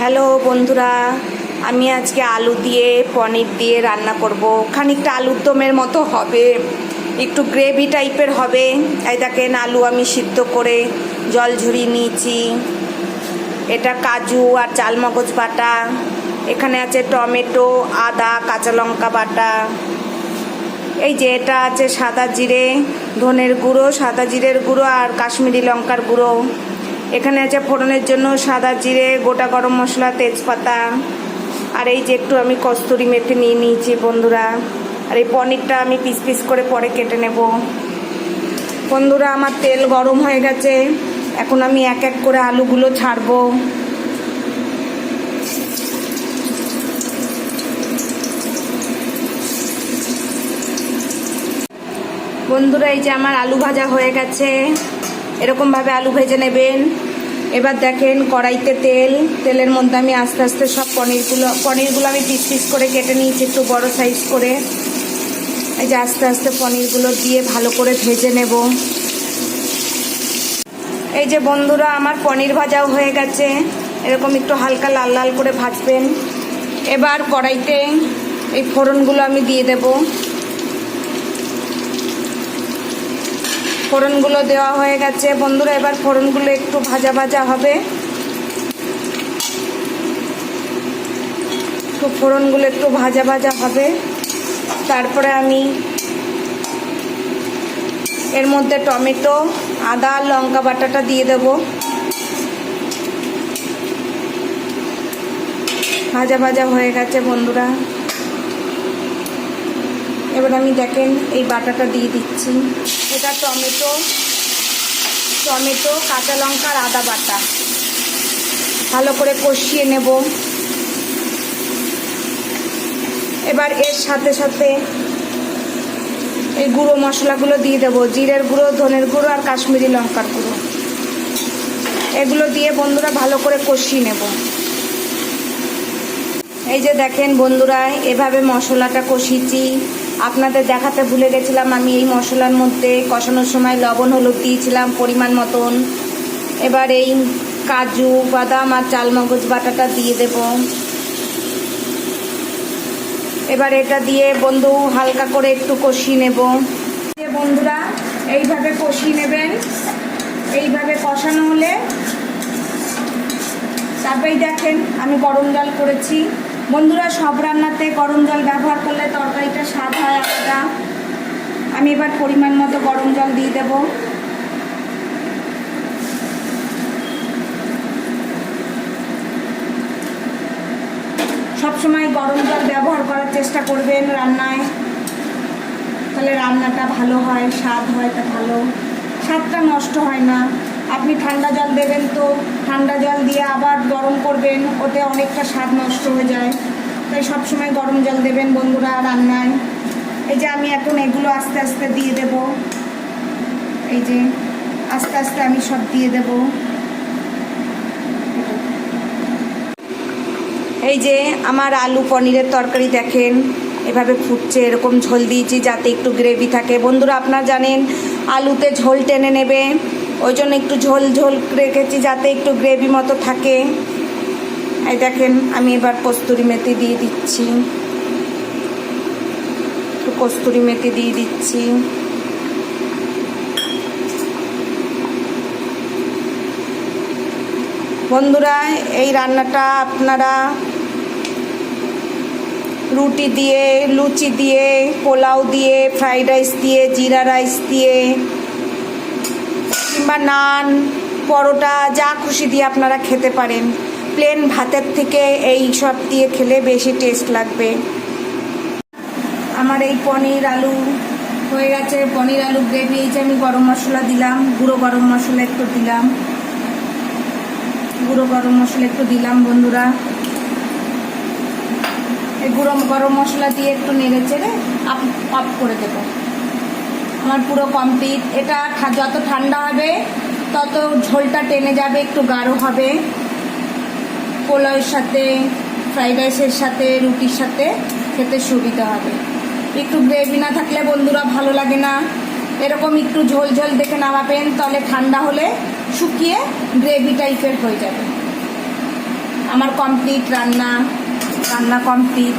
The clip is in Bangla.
হ্যালো বন্ধুরা, আমি আজকে আলু দিয়ে, পনির দিয়ে রান্না করব। খানিকটা আলুর দমের মতো হবে, একটু গ্রেভি টাইপের হবে। এই দেখেন আলু আমি সিদ্ধ করে জল ঝরিয়ে নিয়েছি। এটা কাজু আর চালমগজ বাটা, এখানে আছে টমেটো, আদা, কাঁচা লঙ্কা বাটা। এই যে এটা আছে সাদা জিরে, ধনের গুঁড়ো, সাদা জিরের গুঁড়ো আর কাশ্মীরি লঙ্কার গুঁড়ো। এখানে আছে ফোড়নের জন্য সাদা জিরে, গোটা গরম মশলা, তেজপাতা। আর এই যে একটু আমি কস্তুরি মেথি নিয়ে নিয়েছি বন্ধুরা। আর এই পনিরটা আমি পিস পিস করে পরে কেটে নেব। বন্ধুরা, আমার তেল গরম হয়ে গেছে। এখন আমি এক এক করে আলুগুলো ছাড়বো। বন্ধুরা, এই যে আমার আলু ভাজা হয়ে গেছে। এরকমভাবে আলু ভেজে নেবেন। এবার দেখেন কড়াইতে তেল, তেলের মধ্যে আমি আস্তে আস্তে সব পনিরগুলো পনিরগুলো আমি পিস পিস করে কেটে নিয়েছি, একটু বড় সাইজ করে। এই যে আস্তে আস্তে পনিরগুলো দিয়ে ভালো করে ভেজে নেব। এই যে বন্ধুরা, আমার পনির ভাজাও হয়ে গেছে। এরকম একটু হালকা লাল লাল করে ভাজবেন। এবার কড়াইতে এই ফোড়নগুলো আমি দিয়ে দেবো। ফোড়নগুলো দেওয়া হয়ে গেছে। বন্ধুরা, এবার ফোড়নগুলো একটু ভাজা ভাজা হবে। একটু ফোড়নগুলো একটু ভাজা ভাজা হবে। তারপরে আমি এর মধ্যে টমেটো, আদা, লঙ্কা বাটাটা দিয়ে দেব। ভাজা ভাজা হয়ে গেছে বন্ধুরা। এবার আমি দেখেন এই বাটাটা দিয়ে দিচ্ছি। এটা টমেটো টমেটো, কাঁচা লঙ্কা আর আদা বাটা। ভালো করে কষিয়ে নেব। এবার এর সাথে সাথে এই গুঁড়ো মশলাগুলো দিয়ে দেবো। জিরের গুঁড়ো, ধনের গুঁড়ো আর কাশ্মীরি লঙ্কার গুঁড়ো। এগুলো দিয়ে বন্ধুরা ভালো করে কষিয়ে নেব। এই যে দেখেন বন্ধুরা, এভাবে মশলাটা কষিয়েছি। আপনাদের দেখাতে ভুলে গেছিলাম, আমি এই মশলার মধ্যে কষানোর সময় লবণ, হলুদ দিয়েছিলাম পরিমাণ মতন। এবার এই কাজু, বাদাম আর চালমগজ বাটাটা দিয়ে দেব। এবার এটা দিয়ে বন্ধু হালকা করে একটু কষিয়ে নেব। বন্ধুরা, এইভাবে কষিয়ে নেবেন। এইভাবে কষানো হলে, তারপরেই দেখেন আমি গরম জল করেছি। বন্ধুরা, সব রান্নাতে গরম জল ব্যবহার করলে তরকারিটা স্বাদ হয় আলাদা। আমি এবার পরিমাণ মতো গরম জল দিয়ে দেব। সবসময় গরম জল ব্যবহার করার চেষ্টা করবেন রান্নায়। তাহলে রান্নাটা ভালো হয়, স্বাদ হয় তা ভালো। স্বাদটা নষ্ট হয় না। আপনি ঠান্ডা জল দেবেন তো, ঠান্ডা জল দিয়ে আবার গরম করবেন, ওতে অনেকটা স্বাদ নষ্ট হয়ে যায়। তাই সবসময় গরম জল দেবেন বন্ধুরা রান্নায়। এই যে আমি এখন এগুলো আস্তে আস্তে দিয়ে দেব। এই যে আস্তে আস্তে আমি সব দিয়ে দেব। এই যে আমার আলু পনিরের তরকারি দেখেন, এভাবে ফুটছে, এরকম ঝোল দিয়েছি যাতে একটু গ্রেভি থাকে। বন্ধুরা আপনারা জানেন, আলুতে ঝোল টেনে নেবে। ওই জন্য একটু ঝোল ঝোল রেখেছি যাতে একটু গ্রেভি মতো থাকে। এই দেখেন, আমি এবার কস্তুরি মেথি দিয়ে দিচ্ছি। একটু কস্তুরি মেথি দিয়ে দিচ্ছি। বন্ধুরা, এই রান্নাটা আপনারা রুটি দিয়ে, লুচি দিয়ে, পোলাও দিয়ে, ফ্রাইড রাইস দিয়ে, জিরা রাইস দিয়ে কিংবা নান, পরোটা, যা খুশি দিয়ে আপনারা খেতে পারেন। প্লেন ভাতের থেকে এই সব দিয়ে খেলে বেশি টেস্ট লাগবে। আমার এই পনির আলু হয়ে গেছে। পনির আলু গ্রেভি এই যে আমি, গরম মশলা দিলাম, গুঁড়ো গরম মশলা একটু দিলাম। গুঁড়ো গরম মশলা একটু দিলাম, বন্ধুরা। এই গুঁড়ো গরম মশলা দিয়ে একটু নেড়ে চেড়ে আপ অফ করে দেব। আমার পুরো কমপ্লিট এটা যত ঠান্ডা হবে, তত ঝোলটা টেনে যাবে, একটু গাঢ় হবে। পোলাওয়ের সাথে, ফ্রাইড রাইসের সাথে, রুটির সাথে খেতে সুবিধা হবে। একটু গ্রেভি না থাকলে বন্ধুরা ভালো লাগে না। এরকম একটু ঝোল ঝোল দেখে নামাবেন, তাহলে ঠান্ডা হলে শুকিয়ে গ্রেভি টাইপের হয়ে যাবে। আমার কমপ্লিট রান্না রান্না কমপ্লিট